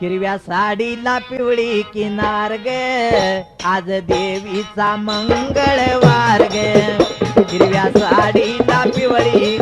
हिरव्या साडीला पिवळी किनार ग. आज देवीचा मंगळवार ग. हिरव्या साडीला पिवळी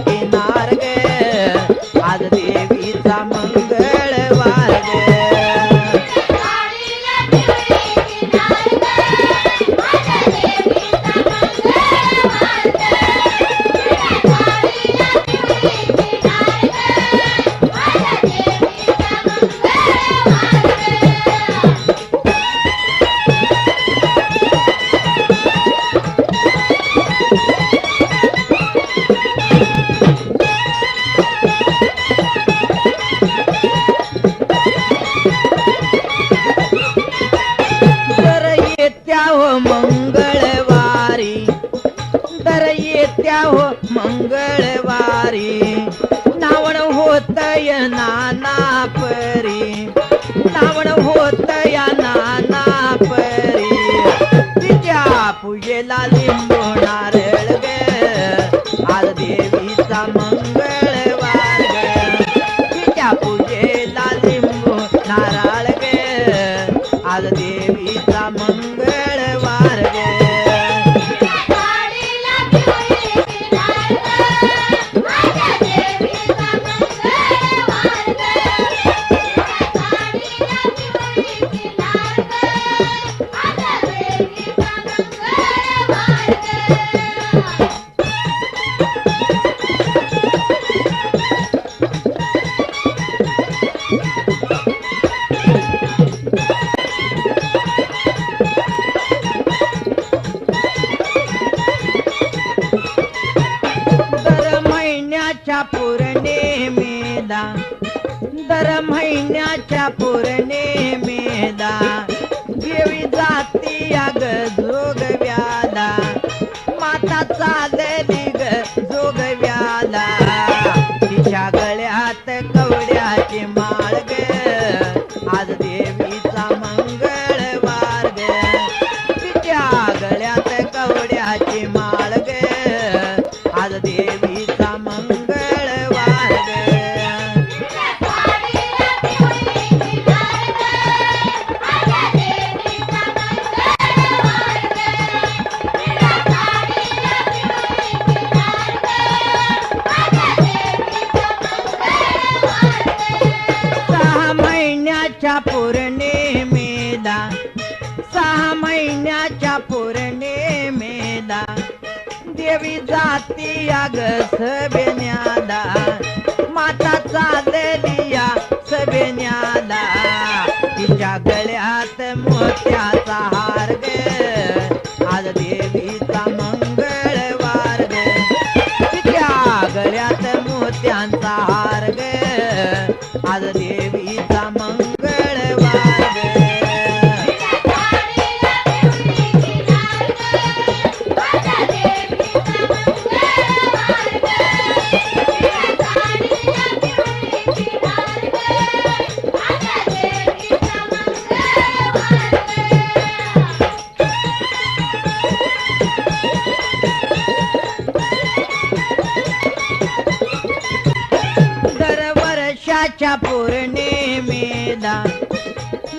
नाना परी लावण होत या नाना परी तिच्या पूजेला लिंबू नारळ ग. आज देवीचा मंगळवार ग. तिच्या पूजेला लिंबू नारळ ग. आज देवीचा मंगळ महिन्याच्या मेदा दर महिन्याच्या पौर्णिमेला देवी जाती अग जोगव्याला माता चालली ग जोग व्यादा तिच्या गळ्यात कवड्याची माळ ग. आज देवीचा महिन्याच्या मेदा सहा महिन्याच्या पौर्णिमेला देवी जाती अग माता चालली सबेन्यादा तिच्या गळ्यात मोत्याचा वर्षाच्या पौर्णिमेला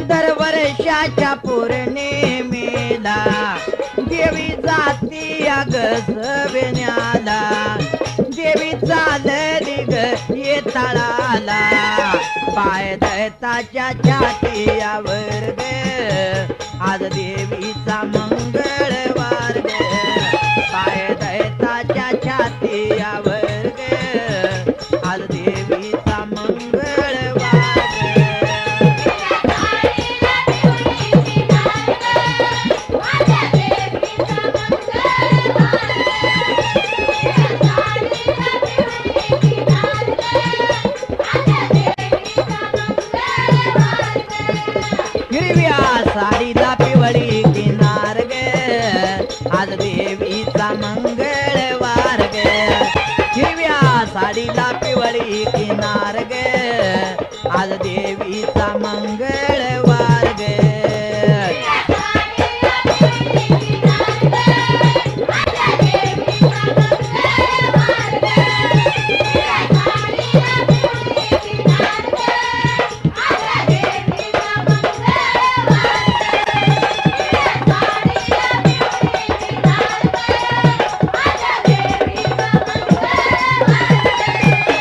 दर वर्षाच्या पौर्णिमेला देवी जाती अग सवेन्याला देवी चालली ग येताळाला पाय दैताच्या छातीयावर ग आज देवीचा मंगळवार ग. साडीला पिवळी किनार